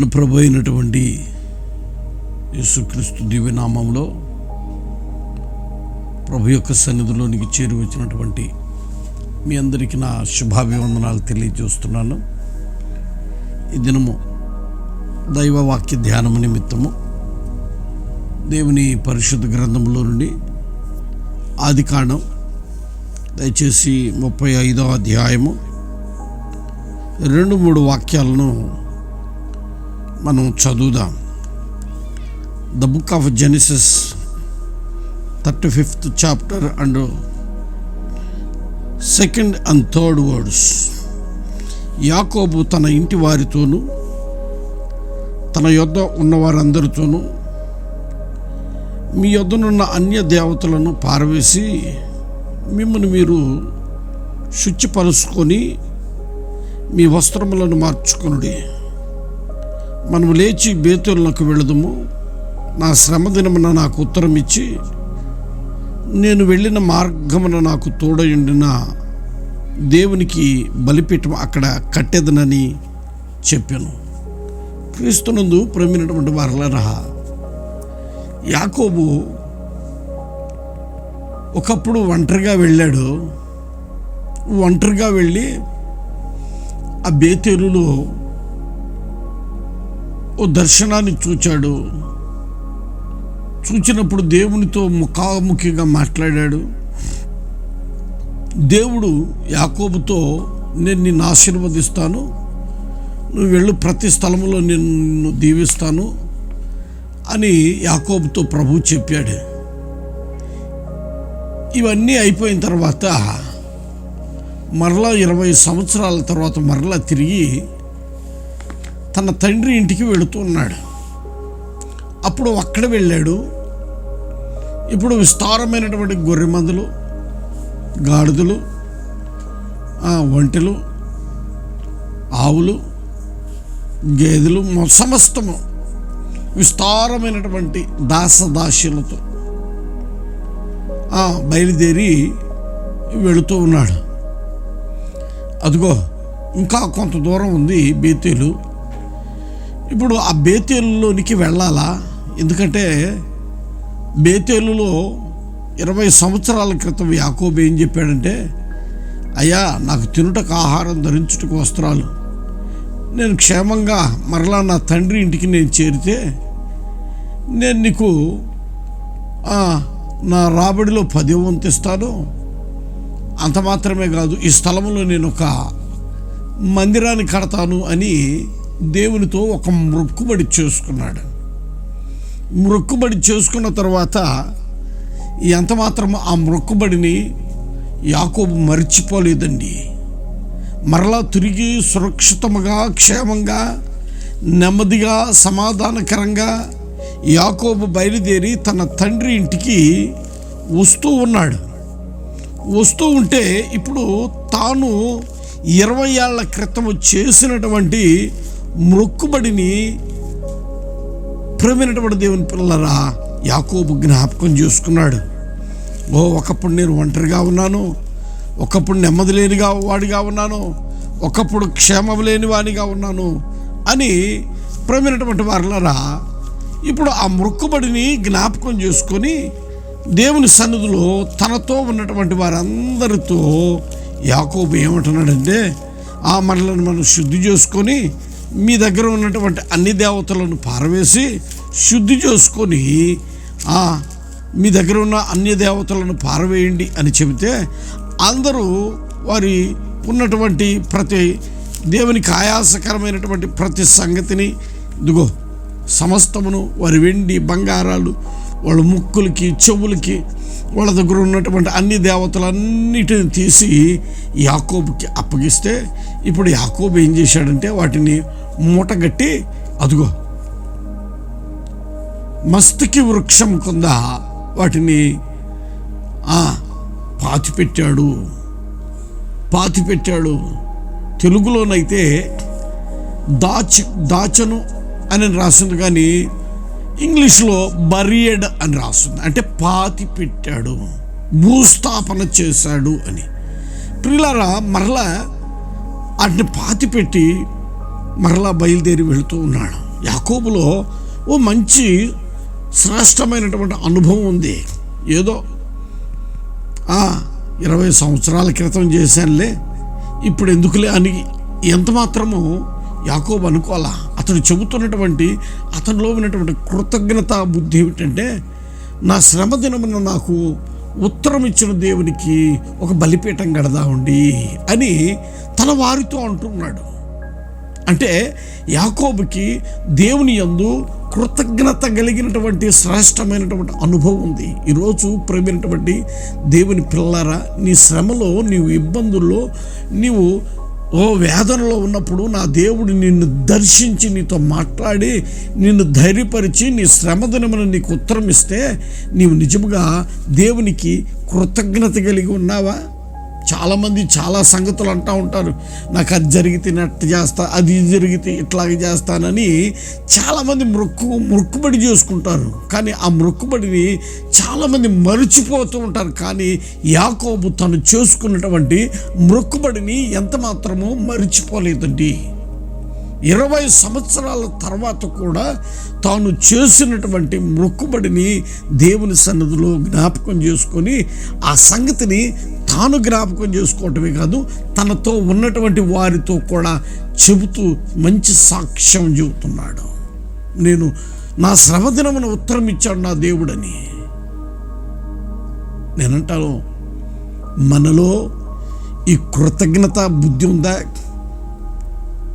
మన ప్రభు అయినటువంటి యేసుక్రీస్తు దివ్యనామంలో ప్రభు యొక్క సన్నిధిలోనికి చేరి వచ్చినటువంటి మీ అందరికీ నా శుభాభివందనాలు తెలియజేస్తున్నాను. ఈ దినము దైవ వాక్య ధ్యానము నిమిత్తము దేవుని పరిశుద్ధ గ్రంథంలో నుండి ఆది కాండం దయచేసి ముప్పై ఐదో అధ్యాయము రెండు మూడు వాక్యాలను మనం చదువుదాం. The book of Genesis thirty fifth chapter and second and third words యాకోబు తన ఇంటి వారితోనూ తన యొద్ద ఉన్న వారందరితోనూ మీ యొద్దనున్న అన్య దేవతలను పారవేసి మిమ్మల్ని మీరు శుచిపరుచుకొని మీ వస్త్రములను మార్చుకొనుడి. మనము లేచి బేతులకు వెళదుము. నా శ్రమ దినమున నాకు ఉత్తరం ఇచ్చి నేను వెళ్ళిన మార్గమున నాకు తోడయుండిన దేవునికి బలిపీఠం అక్కడ కట్టెదనని చెప్పాను. క్రీస్తునందు ప్రమినటువంటి వారలరా యాకోబు ఒకప్పుడు ఒంటరిగా వెళ్ళాడు. ఒంటరిగా వెళ్ళి ఆ బేతేరులో ఓ దర్శనాన్ని చూచాడు. చూచినప్పుడు దేవునితో ముఖాముఖిగా మాట్లాడాడు. దేవుడు యాకోబుతో నేను నిన్ను ఆశీర్వదిస్తాను. నువ్వు వెళ్ళు ప్రతి స్థలంలో నిన్ను దీవిస్తాను అని యాకోబుతో ప్రభు చెప్పాడు. ఇవన్నీ అయిపోయిన తర్వాత మరలా ఇరవై సంవత్సరాల తర్వాత మరలా తిరిగి తన తండ్రి ఇంటికి వెళుతూ ఉన్నాడు. అప్పుడు అక్కడ వెళ్ళాడు. ఇప్పుడు విస్తారమైనటువంటి గొర్రె మందులు గాడిదలు ఒంటెలు ఆవులు గేదెలు సమస్తము విస్తారమైనటువంటి దాసదాస్యులతో బయలుదేరి వెళుతూ ఉన్నాడు. అదిగో ఇంకా కొంత దూరం ఉంది బేతేలు. ఇప్పుడు ఆ బేతేలులోనికి వెళ్ళాలా? ఎందుకంటే బేతేలులో ఇరవై సంవత్సరాల క్రితం యాకోబు ఏం చెప్పాడంటే అయ్యా నాకు తినుటకు ఆహారం ధరించుటకు వస్త్రాలు. నేను క్షేమంగా మరలా నా తండ్రి ఇంటికి నేను చేరితే నేను నీకు నా రాబడిలో పది అంత మాత్రమే కాదు ఈ స్థలంలో నేను ఒక మందిరాన్ని కడతాను అని దేవునితో ఒక మొక్కుబడి చేసుకున్నాడు. మొక్కుబడి చేసుకున్న తర్వాత ఎంత మాత్రం ఆ మొక్కుబడిని యాకోబు మర్చిపోలేదండి. మరలా తిరిగి సురక్షితముగా క్షేమంగా నెమ్మదిగా సమాధానకరంగా యాకోబు బయలుదేరి తన తండ్రి ఇంటికి వస్తూ ఉన్నాడు. వస్తూ ఉంటే ఇప్పుడు తాను ఇరవై ఏళ్ళ క్రితం చేసినటువంటి మొక్కుబడిని ప్రేమైనటువంటి దేవుని పిల్లరా యాకోబు జ్ఞాపకం చేసుకున్నాడు. ఓ ఒకప్పుడు నేను ఒంటరిగా ఉన్నాను. ఒకప్పుడు నెమ్మది లేనిగా వాడిగా ఉన్నాను. ఒకప్పుడు క్షేమం లేని వాడిగా ఉన్నాను అని ప్రేమైనటువంటి వారులరా ఇప్పుడు ఆ మొక్కుబడిని జ్ఞాపకం చేసుకొని దేవుని సన్నిధిలో తనతో ఉన్నటువంటి వారందరితో యాకోబు ఏమంటున్నాడంటే ఆ మనలను మనం శుద్ధి చేసుకొని మీ దగ్గర ఉన్నటువంటి అన్ని దేవతలను పారవేసి శుద్ధి చేసుకొని మీ దగ్గర ఉన్న అన్ని దేవతలను పారవేయండి అని చెబితే అందరూ వారి ఉన్నటువంటి ప్రతి దేవునికి ఆయాసకరమైనటువంటి ప్రతి సంగతిని ఇదిగో సమస్తమును వారి వెండి బంగారాలు వాళ్ళ ముక్కులకి చెవులకి వాళ్ళ దగ్గర ఉన్నటువంటి అన్ని దేవతలన్నిటిని తీసి యాకోబుకి అప్పగిస్తే ఇప్పుడు యాకోబు ఏం చేశాడంటే వాటిని మూటగట్టి అదిగో. మస్తకి వృక్షం కింద వాటిని ఆ, పాతిపెట్టాడు. పాతిపెట్టాడు. తెలుగులోనైతే దాచి దాచను అని రాసింది కానీ ఇంగ్లీష్లో బరియడ్ అని రాస్తుంది. అంటే పాతి పెట్టాడు భూస్థాపన చేశాడు అని. పిల్లల మరలా వాటిని పాతి పెట్టి మరలా బయలుదేరి వెళుతూ ఉన్నాడు. యాకోబులో ఓ మంచి శ్రేష్టమైనటువంటి అనుభవం ఉంది. ఏదో ఇరవై సంవత్సరాల క్రితం చేశానులే ఇప్పుడు ఎందుకులే? అని ఎంత మాత్రము యాకోబు అనుకోవాలా? అతడు చెబుతున్నటువంటి అతనిలో ఉన్నటువంటి కృతజ్ఞత బుద్ధి ఏమిటంటే నా శ్రమ దినమున నాకు ఉత్తరం ఇచ్చిన దేవునికి ఒక బలిపీఠం గడదా ఉండి అని తన వారితో అంటున్నాడు అంటే యాకోబుకి దేవుని యందు కృతజ్ఞత కలిగినటువంటి శ్రేష్టమైనటువంటి అనుభవం ఉంది. ఈరోజు ప్రేమైనటువంటి దేవుని పిల్లరా నీ శ్రమలో నీవు ఇబ్బందుల్లో నీవు ఓ వేదనలో ఉన్నప్పుడు నా దేవుడు నిన్ను దర్శించి నీతో మాట్లాడి నిన్ను ధైర్యపరిచి నీ శ్రమ దినమున నీకు ఉత్తరం ఇస్తే నీవు నిజముగా దేవునికి కృతజ్ఞత కలిగి ఉన్నావా? చాలామంది చాలా సంగతులు అంటూ ఉంటారు. నాకు అది జరిగితే నట్టు చేస్తా అది జరిగితే ఇట్లాగే చేస్తానని చాలామంది మొక్కు మొక్కుబడి చేసుకుంటారు. కానీ ఆ మొక్కుబడిని చాలామంది మరిచిపోతూ ఉంటారు. కానీ యాకోబు తను చేసుకున్నటువంటి మొక్కుబడిని ఎంత మాత్రమో మరిచిపోలేదండి. ఇరవై సంవత్సరాల తర్వాత కూడా తాను చేసినటువంటి మొక్కుబడిని దేవుని సన్నిధిలో జ్ఞాపకం చేసుకొని ఆ సంగతిని తాను జ్ఞాపకం చేసుకోవటమే కాదు తనతో ఉన్నటువంటి వారితో కూడా చెబుతూ మంచి సాక్ష్యం చెబుతున్నాడు. నేను నా శ్రమదినమున ఉత్తరం ఇచ్చాడు నా దేవుడని. నేనంటాను మనలో ఈ కృతజ్ఞత బుద్ధి ఉందా?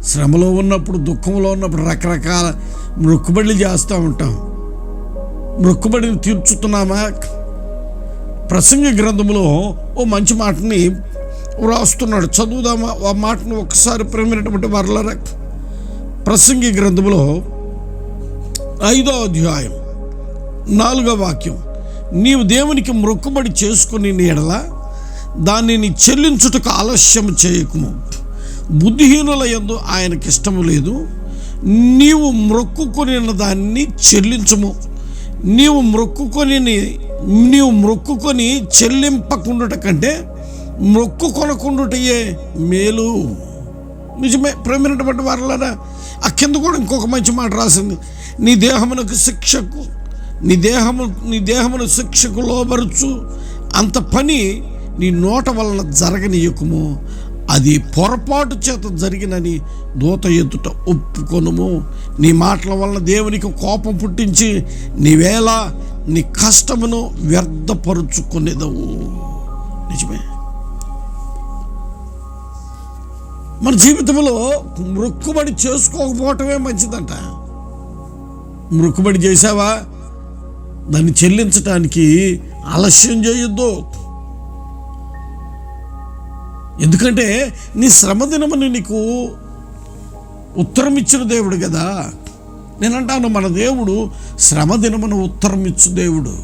శ్రమలో ఉన్నప్పుడు దుఃఖంలో ఉన్నప్పుడు రకరకాల మొక్కుబడులు చేస్తూ ఉంటాం. మొక్కుబడిని తీర్చుతున్నామా? ప్రసంగ గ్రంథంలో ఓ మంచి మాటని వ్రాస్తున్నాడు. చదువుదామా? ఆ మాటను ఒకసారి ప్రేమైనటువంటి వర్లర ప్రసంగి గ్రంథంలో ఐదో అధ్యాయం నాలుగో వాక్యం. నీవు దేవునికి మొక్కుబడి చేసుకుని నీడల దానిని చెల్లించుటకు ఆలస్యం చేయకుము. బుద్ధిహీనుల ఎందు ఆయనకి ఇష్టము లేదు. నీవు మొక్కుకొని దాన్ని చెల్లించము. నీవు మొక్కుకొని నీవు మొక్కుకొని చెల్లింపకుండుట కంటే మొక్కు కొనకుండుటయే మేలు. నిజమే ప్రేమైనటువంటి వారలారా ఆ కింద కూడా ఇంకొక మంచి మాట రాసింది. నీ దేహమునకు శిక్షకు నీ దేహము నీ దేహమును శిక్షకు లోబరుచు. అంత పని నీ నోట వలన జరగనీయకుము. అది పొరపాటు చేత జరిగినని దూత ఎదుట ఒప్పుకొనుము. నీ మాటల వలన దేవునికి కోపం పుట్టించి నీవేళ నీ కష్టమును వ్యర్థపరుచుకునేదవు. నిజమే? మన జీవితంలో మృక్కుబడి చేసుకోకపోవటమే మంచిదంట. మృక్కుబడి చేసావా దాన్ని చెల్లించటానికి ఆలస్యం చేయొద్దు. ఎందుకంటే నీ శ్రమ దినమని నీకు ఉత్తరం ఇచ్చిన దేవుడు కదా. నేనంటాను మన దేవుడు శ్రమ దినమును ఉత్తరం ఇచ్చు దేవుడు.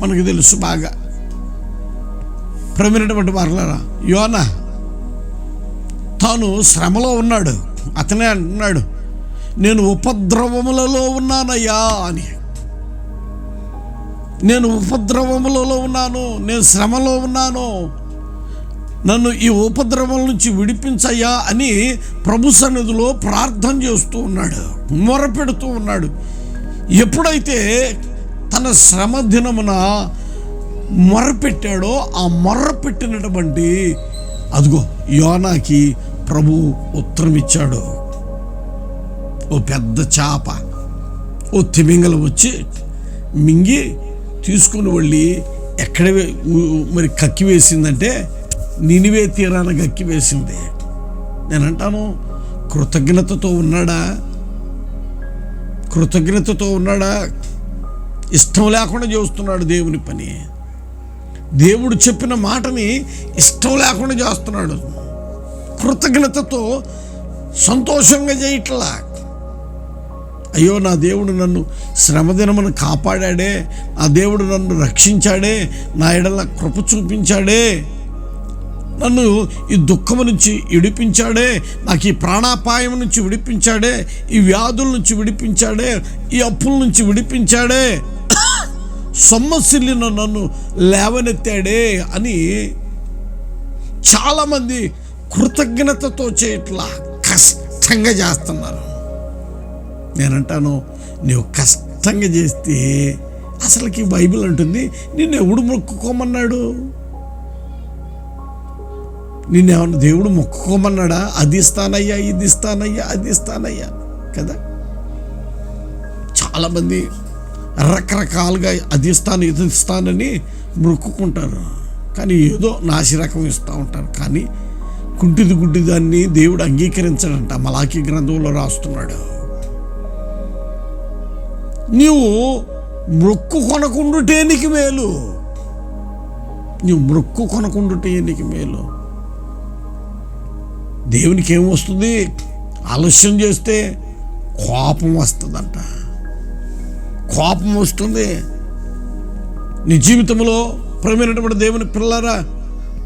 మనకు తెలుసు బాగా. ప్రమినటువంటి వారులరా యోన తాను శ్రమలో ఉన్నాడు అతనే అంటున్నాడు నేను ఉపద్రవములలో ఉన్నానయ్యా అని. నేను ఉపద్రవములలో ఉన్నాను నేను శ్రమలో ఉన్నాను నన్ను ఈ ఉపద్రవం నుంచి విడిపించయ్యా అని ప్రభు సన్నిధిలో ప్రార్థన చేస్తూ ఉన్నాడు మొరపెడుతూ ఉన్నాడు. ఎప్పుడైతే తన శ్రమ దినమున మొరపెట్టాడో ఆ మొర్రపెట్టినటువంటి అదిగో యోనాకి ప్రభు ఉత్తరం ఇచ్చాడు ఓ పెద్ద చేప ఓ తిమింగలు వచ్చి మింగి తీసుకుని వెళ్ళి ఎక్కడ మరి కక్కి వేసిందంటే నినివే తీరాన గక్కివేసింది వేసింది. నేను అంటాను కృతజ్ఞతతో ఉన్నాడా? కృతజ్ఞతతో ఉన్నాడా? ఇష్టం లేకుండా చేస్తున్నాడు దేవుని పని. దేవుడు చెప్పిన మాటని ఇష్టం లేకుండా చేస్తున్నాడు. కృతజ్ఞతతో సంతోషంగా చేయట్లా. అయ్యో నా దేవుడు నన్ను శ్రమదినమును కాపాడాడే నా దేవుడు నన్ను రక్షించాడే నా ఎడల కృప చూపించాడే. నన్ను ఈ దుఃఖము నుంచి విడిపించాడే నాకు ఈ ప్రాణాపాయం నుంచి విడిపించాడే ఈ వ్యాధుల నుంచి విడిపించాడే ఈ అప్పుల నుంచి విడిపించాడే. సొమ్మసిల్లిన నన్ను లేవనెత్తాడే అని చాలామంది కృతజ్ఞతతో చేయట్లా కష్టంగా చేస్తున్నారు. నేనంటాను నువ్వు కష్టంగా చేస్తే అసలుకి బైబిల్ అంటుంది నిన్ను ఎవడు మొక్కుకోమన్నాడు? నిన్నేమన్నా దేవుడు మొక్కుకోమన్నాడా? అది ఇస్తానయ్యా ఇది ఇస్తానయ్యా అది ఇస్తానయ్యా. కదా? చాలామంది రకరకాలుగా అది ఇస్తాను ఇది ఇస్తానని మొక్కుకుంటారు. కానీ ఏదో నాసిరకం ఇస్తూ ఉంటారు. కానీ కుంటిది గుడ్డిదాన్ని దేవుడు అంగీకరించడంట. మలాకి గ్రంథంలో రాస్తున్నాడు. నీవు మొక్కు కొనకుండుటేనికి మేలు. నీవు మొక్కు కొనకుండుటేనికి మేలు. దేవునికి ఏం వస్తుంది? ఆలస్యం చేస్తే కోపం వస్తుందంట. కోపం వస్తుంది. నీ జీవితంలో ప్రమైనటువంటి దేవుని పిల్లరా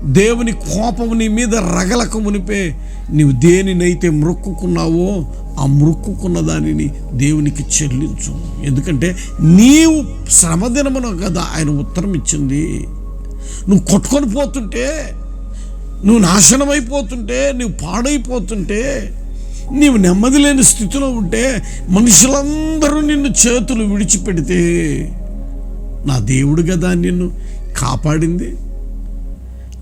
దేవుని కోపం నీ మీద రగలక మునిపే నీవు దేనినైతే మృక్కున్నావో ఆ మృక్కున్న దానిని దేవునికి చెల్లించు. ఎందుకంటే నీవు శ్రమదినమున కదా ఆయన ఉత్తరం ఇచ్చింది నువ్వు కొట్టుకొని పోతుంటే నువ్వు నాశనం అయిపోతుంటే నువ్వు పాడైపోతుంటే నీవు నెమ్మది లేని స్థితిలో ఉంటే మనుషులందరూ నిన్ను చేతులు విడిచిపెడితే నా దేవుడు కదా నిన్ను కాపాడింది.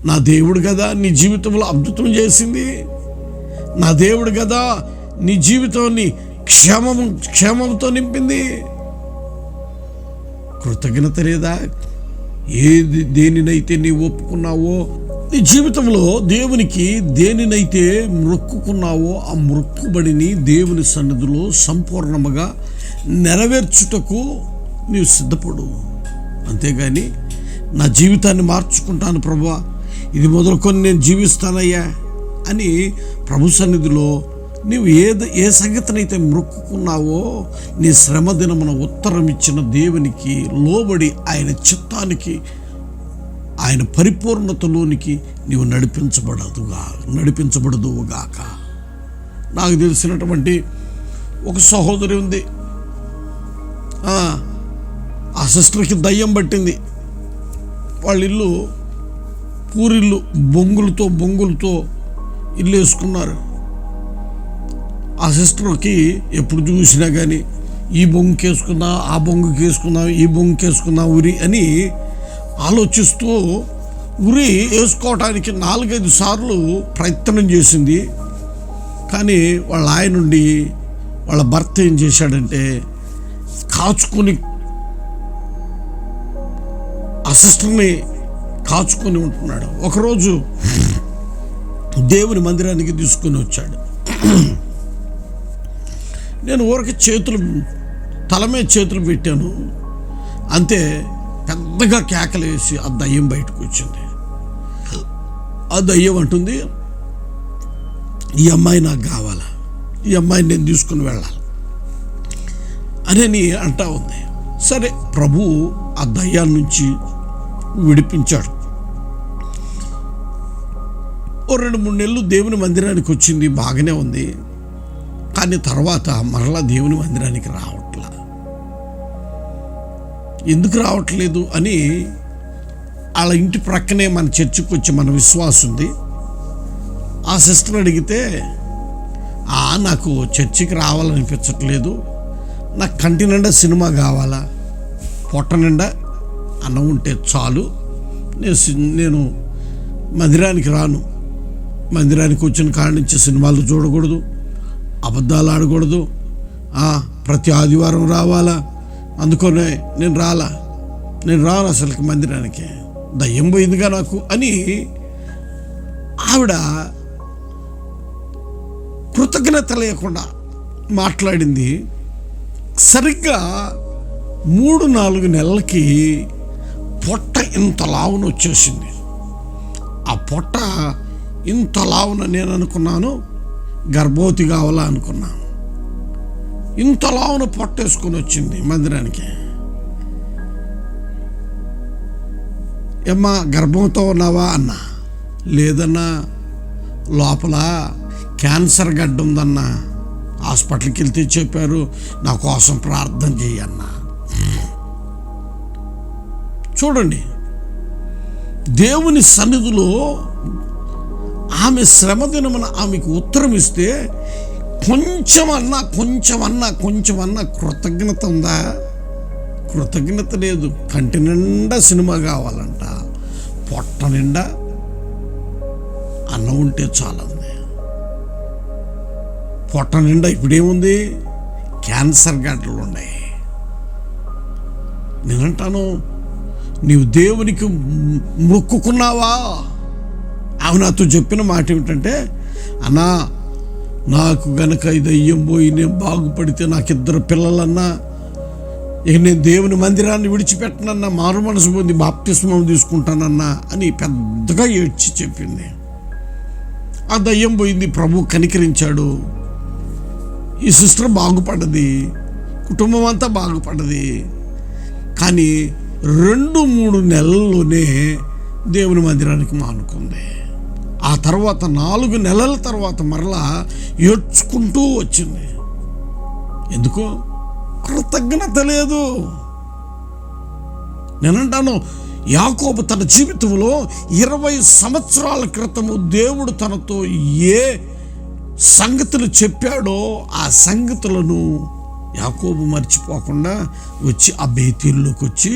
నా దేవుడు కదా నీ జీవితంలో అద్భుతం చేసింది. నా దేవుడు కదా నీ జీవితాన్ని క్షేమం క్షేమంతో నింపింది. కృతజ్ఞత లేదా? ఏది దేనినైతే నీవు ఒప్పుకున్నావో నీ జీవితంలో దేవునికి దేనినైతే మొక్కుకున్నావో ఆ మొక్కుబడిని దేవుని సన్నిధిలో సంపూర్ణముగా నెరవేర్చుటకు నీవు సిద్ధపడు. అంతేగాని నా జీవితాన్ని మార్చుకుంటాను ప్రభా ఇది మొదలుకొని నేను జీవిస్తానయ్యా అని ప్రభు సన్నిధిలో నీవు ఏది ఏ సంగతినైతే మొక్కుకున్నావో నీ శ్రమ దినమున ఉత్తరం ఇచ్చిన దేవునికి లోబడి ఆయన చిత్తానికి ఆయన పరిపూర్ణతలోనికి నీవు నడిపించబడదుగా నడిపించబడదుగాక నాకు తెలిసినటువంటి ఒక సహోదరి ఉంది. ఆ, ఆ సిస్టర్కి దయ్యం పట్టింది. వాళ్ళ ఇల్లు పూరిల్లు బొంగులతో బొంగులతో ఇల్లు వేసుకున్నారు ఆ సిస్టర్కి ఎప్పుడు చూసినా కానీ ఈ బొంగుకి వేసుకుందాం ఆ బొంగుకి వేసుకుందాం ఈ బొంగుకి వేసుకుందాం ఉరి అని ఆలోచిస్తూ ఉరి వేసుకోవటానికి నాలుగైదు సార్లు ప్రయత్నం చేసింది. కానీ వాళ్ళ ఆయన నుండి వాళ్ళ భర్త ఏం చేశాడంటే కాచుకొని ఆ సిస్టర్ని కాచుకొని ఉంటున్నాడు. ఒకరోజు దేవుని మందిరానికి తీసుకొని వచ్చాడు. నేను ఊరికి చేతులు తల మీద చేతులు పెట్టాను. అంతే పెద్దగా కేకలేసి ఆ దయ్యం బయటకు వచ్చింది. ఆ దయ్యం అంటుంది ఈ అమ్మాయి నాకు కావాలా? ఈ అమ్మాయిని నేను తీసుకుని వెళ్ళాలి. అని అంటా ఉంది. సరే ప్రభు ఆ దయ్యాల నుంచి విడిపించాడు. ఓ రెండు మూడు నెలలు దేవుని మందిరానికి వచ్చింది బాగానే ఉంది. కానీ తర్వాత మరలా దేవుని మందిరానికి రావట్లా ఎందుకు రావట్లేదు అని వాళ్ళ ఇంటి ప్రక్కనే మన చర్చికి వచ్చి మన విశ్వాసం ఉంది. ఆ సిస్టర్ అడిగితే "ఆ, నాకు చర్చికి రావాలనిపించట్లేదు. నాకు కంటి నిండా సినిమా కావాలా? పొట్ట నిండా అన్నం ఉంటే చాలు. నేను సి- నేను మందిరానికి రాను. మందిరానికి వచ్చిన కాడి నుంచి సినిమాలు చూడకూడదు. అబద్ధాలు ఆడకూడదు. ప్రతి ఆదివారం రావాలా? అందుకనే నేను రాలా. నేను రాను అసలుకి మందిరానికి. దయ్యం పోయిందిగా నాకు అని ఆవిడ కృతజ్ఞత లేకుండా మాట్లాడింది. సరిగ్గా మూడు నాలుగు నెలలకి పొట్ట ఇంత లావున వచ్చేసింది. ఆ పొట్ట ఇంత లావున నేను అనుకున్నాను గర్భవతి కావాలా అనుకున్నాను. ఇంత లావున పొట్టేసుకొని వచ్చింది మందిరానికి. ఏమ్మా గర్భంతో ఉన్నావా అన్నా. లేదన్నా లోపల క్యాన్సర్ గడ్డ ఉందన్నా. హాస్పిటల్కి వెళ్తే చెప్పారు నా కోసం ప్రార్థన చేయన్నా చూడండి దేవుని సన్నిధిలో ఆమె శ్రమ దినమున ఆమెకు ఉత్తరం ఇస్తే కొంచెమన్నా కొంచెమన్నా కొంచెమన్నా కృతజ్ఞత ఉందా? కృతజ్ఞత లేదు. కంటి నిండా సినిమా కావాలంట. పొట్ట నిండా అన్నం ఉంటే చాలంది. పొట్ట నిండా ఇప్పుడేముంది? క్యాన్సర్ గంటలు ఉన్నాయి. నేనంటాను నీవు దేవునికి మొక్కుకున్నావా? ఆమె నాతో చెప్పిన మాట ఏమిటంటే అన్నా నాకు గనక ఇది అయ్యం పోయి నేను బాగుపడితే నాకు ఇద్దరు పిల్లలన్నా ఇక నేను దేవుని మందిరాన్ని విడిచిపెట్టనన్నా మారు మనసు పొంది బాప్తిస్మం తీసుకుంటానన్నా అని పెద్దగా ఏడ్చి చెప్పింది. ఆ దయ్యం పోయింది ప్రభు కనికరించాడు. ఈ సిస్టర్ బాగుపడ్డది కుటుంబం అంతా బాగుపడ్డది. కానీ రెండు మూడు నెలల్లోనే దేవుని మందిరానికి మానుకుంది. తర్వాత నాలుగు నెలల తర్వాత మరలా ఏడ్చుకుంటూ వచ్చింది. ఎందుకో? కృతజ్ఞత లేదు. నేనంటాను యాకోబు తన జీవితంలో ఇరవై సంవత్సరాల క్రితము దేవుడు తనతో ఏ సంగతులు చెప్పాడో ఆ సంగతులను యాకోబు మర్చిపోకుండా వచ్చి ఆ బేతీల్లోకి వచ్చి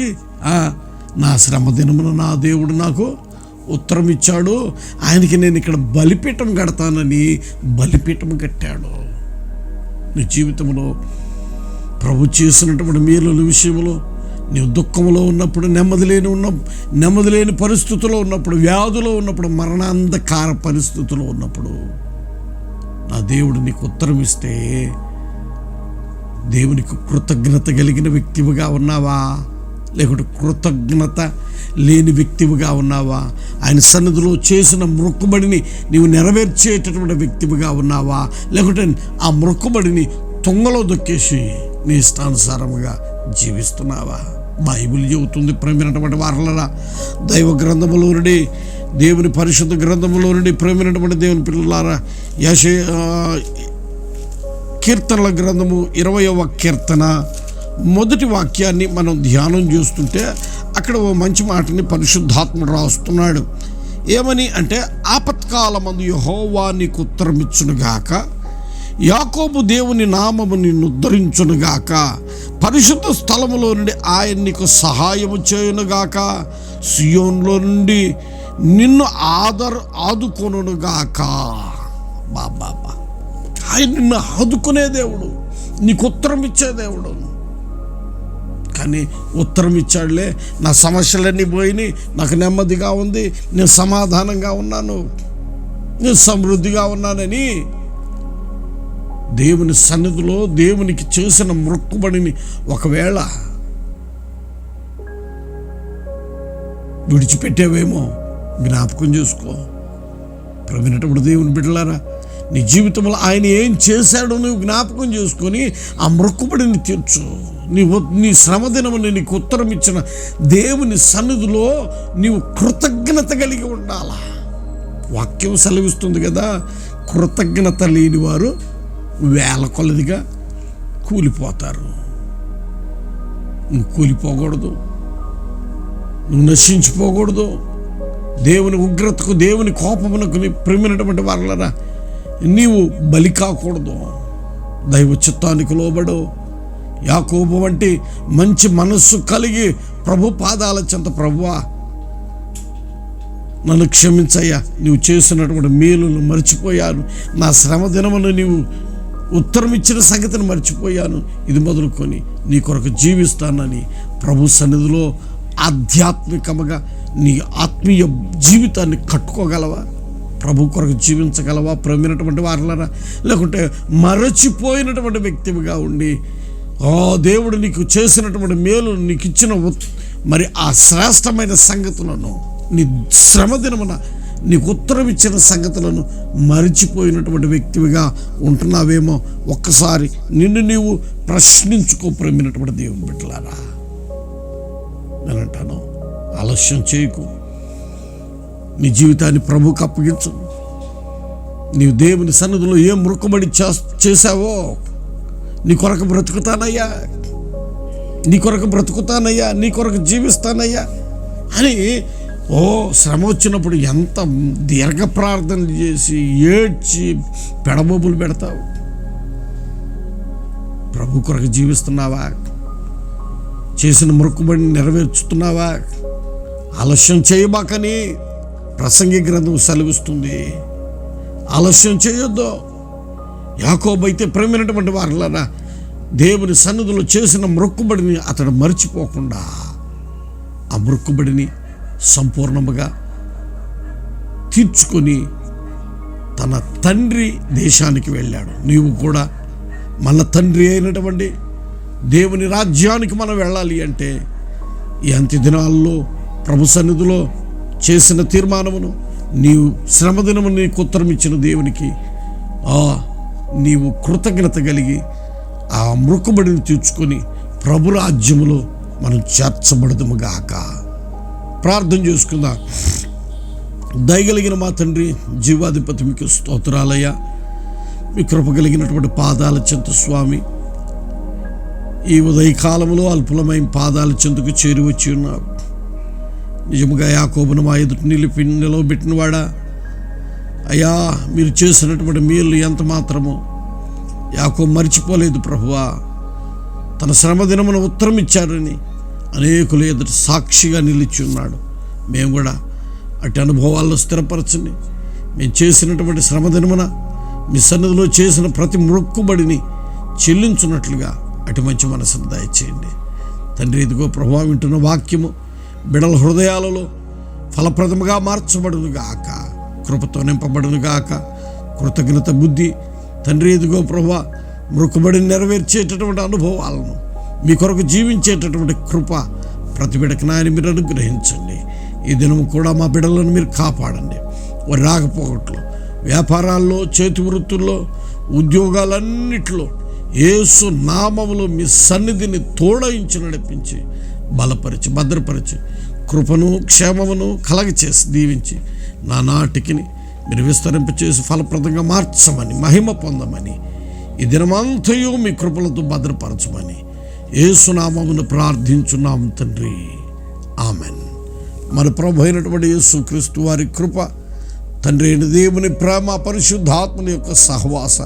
నా శ్రమ దినమున నా దేవుడు నాకు ఉత్తరం ఇచ్చాడు ఆయనకి నేను ఇక్కడ బలిపీఠం కడతానని బలిపీఠం కట్టాడు. నీ జీవితంలో ప్రభు చేసినటువంటి మేలుల విషయంలో నీవు దుఃఖంలో ఉన్నప్పుడు నెమ్మది లేని ఉన్న నెమ్మది లేని పరిస్థితుల్లో ఉన్నప్పుడు వ్యాధులో ఉన్నప్పుడు మరణాంధకార పరిస్థితుల్లో ఉన్నప్పుడు నా దేవుడు నీకు ఉత్తరం ఇస్తే దేవునికి కృతజ్ఞత కలిగిన వ్యక్తివిగా ఉన్నావా? లేకుంటే కృతజ్ఞత లేని వ్యక్తివిగా ఉన్నావా? ఆయన సన్నిధిలో చేసిన మొక్కుబడిని నీవు నెరవేర్చేటటువంటి వ్యక్తివిగా ఉన్నావా? లేకుంటే ఆ మొక్కుబడిని తుంగలో దొక్కేసి నీ ఇష్టానుసారముగా జీవిస్తున్నావా? బైబిల్ చెబుతుంది ప్రేమినటువంటి వారలరా దైవ గ్రంథములో నుండి దేవుని పరిశుద్ధ గ్రంథములో నుండి ప్రేమినటువంటి దేవుని పిల్లలారా యశ కీర్తనల గ్రంథము ఇరవయవ కీర్తన. మొదటి వాక్యాన్ని మనం ధ్యానం చేస్తుంటే అక్కడ ఓ మంచి మాటని పరిశుద్ధాత్ముడు రాస్తున్నాడు. ఏమని అంటే ఆపత్కాలమందు యహోవా నీకు ఉత్తరమిచ్చునుగాక యాకోబు దేవుని నామము నిన్ను ఉద్ధరించునుగాక పరిశుద్ధ స్థలములో నుండి ఆయన నీకు సహాయము చేయునుగాక సియోన్లో నుండి నిన్ను ఆదర్ ఆదుకొనుగాక బాబా ఆయన నిన్ను ఆదుకునే దేవుడు నీకు ఉత్తరం ఇచ్చే దేవుడు. కానీ ఉత్తరం ఇచ్చాడులే నా సమస్యలన్నీ పోయినాయి. నాకు నెమ్మదిగా ఉంది. నేను సమాధానంగా ఉన్నాను. నేను సమృద్ధిగా ఉన్నానని దేవుని సన్నిధిలో దేవునికి చేసిన మొక్కుబడిని ఒకవేళ విడిచిపెట్టేవేమో జ్ఞాపకం చేసుకో. ప్రవినటువంటి దేవుని బిడ్డలారా నీ జీవితంలో ఆయన ఏం చేశాడో నువ్వు జ్ఞాపకం చేసుకొని ఆ మృక్కుబడిని తీర్చు. నీ నీ శ్రమదినముని నీకు ఉత్తరం ఇచ్చిన దేవుని సన్నిధిలో నీవు కృతజ్ఞత కలిగి ఉండాలా? వాక్యం సెలవిస్తుంది కదా కృతజ్ఞత లేని వారు వేల కొలదిగా కూలిపోతారు. నువ్వు కూలిపోకూడదు. నువ్వు నశించిపోకూడదు. దేవుని ఉగ్రతకు దేవుని కోపమునకు ప్రేమినటువంటి వాళ్ళరా నీవు బలి కాకూడదు. దైవ చిత్తానికి లోబడు. యాకోబు వంటి మంచి మనస్సు కలిగి ప్రభు పాదాల చెంత ప్రభువా నన్ను క్షమించయ్యా. నీవు చేసినటువంటి మేలును మర్చిపోయాను. నా శ్రమ దినమును నీవు ఉత్తరం ఇచ్చిన సంగతిని మర్చిపోయాను. ఇది మొదలుకొని నీ కొరకు జీవిస్తానని ప్రభు సన్నిధిలో ఆధ్యాత్మికముగా నీ ఆత్మీయ జీవితాన్ని కట్టుకోగలవా? ప్రభు కొరకు జీవించగలవా? ప్రమినటువంటి వారులరా? లేకుంటే మరచిపోయినటువంటి వ్యక్తివిగా ఉండి ఓ దేవుడు నీకు చేసినటువంటి మేలు నీకు ఇచ్చిన ఉత్- మరి ఆ శ్రేష్టమైన సంగతులను నీ శ్రమ దినమున నీకు ఉత్తరం ఇచ్చిన సంగతులను మరిచిపోయినటువంటి వ్యక్తివిగా ఉంటున్నావేమో ఒక్కసారి నిన్ను నీవు ప్రశ్నించుకో ప్రేమినటువంటి దేవుని బిడ్డలారా. నేను అంటాను ఆలస్యం చేయకు. నీ జీవితాన్ని ప్రభుకు అప్పగించు నీవు దేవుని సన్నిధిలో ఏం మృక్కుబడి చేసావో నీ కొరకు బ్రతుకుతానయ్యా. నీ కొరకు బ్రతుకుతానయ్యా. నీ కొరకు జీవిస్తానయ్యా. అని ఓ శ్రమ వచ్చినప్పుడు ఎంత దీర్ఘ ప్రార్థన చేసి ఏడ్చి పెడబొబ్బులు పెడతావు. ప్రభు కొరకు జీవిస్తున్నావా? చేసిన మొక్కుబడిని నెరవేర్చుతున్నావా? ఆలస్యం చేయబాకని ప్రసంగి గ్రంథం సెలవిస్తుంది. ఆలస్యం చేయొద్దు. యాకోబైతే ప్రేమైనటువంటి వారులారా దేవుని సన్నిధిలో చేసిన మృక్కుబడిని అతడు మర్చిపోకుండా ఆ మృక్కుబడిని సంపూర్ణముగా తీర్చుకొని తన తండ్రి దేశానికి వెళ్ళాడు. నీవు కూడా మన తండ్రి అయినటువంటి దేవుని రాజ్యానికి మనం వెళ్ళాలి అంటే ఈ అంత్య దినాల్లో ప్రభు సన్నిధిలో చేసిన తీర్మానమును నీవు శ్రమదినము నీకు ఉత్తరం ఇచ్చిన దేవునికి ఆ నీవు కృతజ్ఞత కలిగి ఆ మృక్కుబడిని తీర్చుకొని ప్రభు రాజ్యములో మనం చేర్చబడదుముగాక. ప్రార్థన చేసుకుందాం. దయగలిగిన మా తండ్రి జీవాధిపతి మీకు స్తోత్రాలయ్యా. మీ కృప కలిగినటువంటి పాదాల చెంత స్వామి ఈ ఉదయకాలంలో అల్పులమైన పాదాల చెంతకు చేరి వచ్చి నిజముగా యాకోబును మా ఎదుటి నిలిపి నిలవబెట్టినవాడా? అయ్యా మీరు చేసినటువంటి మేలు ఎంత మాత్రమో. యాకో మర్చిపోలేదు ప్రభువా. తన శ్రమ దినమున ఉత్తరం ఇచ్చారని అనేకులు ఎదుటి సాక్షిగా నిలిచి ఉన్నాడు. మేము కూడా అటు అనుభవాల్లో స్థిరపరచండి మేము చేసినటువంటి శ్రమ దినమున మీ సన్నిధిలో చేసిన ప్రతి మొక్కుబడిని చెల్లించున్నట్లుగా అటు మంచి మనసును దయచేయండి. తండ్రి ఇదిగో ప్రభావం వింటున్న వాక్యము బిడల హృదయాలలో ఫలప్రదముగా మార్చబడును గాక కృపతో నింపబడును గాక కృతజ్ఞత బుద్ధి తండ్రి ఎదుగో ప్రభా మృక్కుబడిని నెరవేర్చేటటువంటి అనుభవాలను మీ కొరకు జీవించేటటువంటి కృప ప్రతి బిడకి నాయన మీరు అనుగ్రహించండి. ఈ దినము కూడా మా బిడలను మీరు కాపాడండి. వారి రాకపోకట్లు వ్యాపారాల్లో చేతి వృత్తుల్లో ఉద్యోగాలన్నిటిలో ఏసు నామములో మీ సన్నిధిని తోడయించి నడిపించి బలపరిచి భద్రపరచు కృపను క్షేమమును కలగచేసి దీవించి నా నాటికి మీరు విస్తరింపచేసి ఫలప్రదంగా మార్చమని మహిమ పొందమని ఈ దినమంతయు మీ కృపలతో భద్రపరచమని ఏసునామమును ప్రార్థించున్నాం తండ్రి. ఆమెన్. మన ప్రభు అయినటువంటి యేసుక్రీస్తు వారి కృప తండ్రి అయిన దేవుని ప్రేమ పరిశుద్ధాత్మని యొక్క సహవాస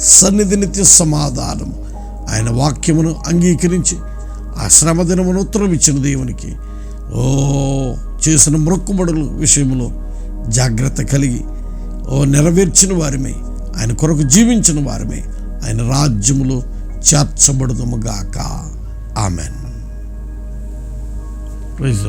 సన్నిధి నిత్య సమాధానం ఆయన వాక్యమును అంగీకరించి ఆ శ్రమ దినమును ఉత్తరం ఇచ్చిన దేవునికి. ఓ చేసిన మొక్కుబడుల విషయంలో జాగ్రత్త కలిగి ఓ నెరవేర్చిన వారిమే ఆయన కొరకు జీవించిన వారిమే ఆయన రాజ్యములో చేర్చబడుదముగాక ఆమెన్. ప్రైజ్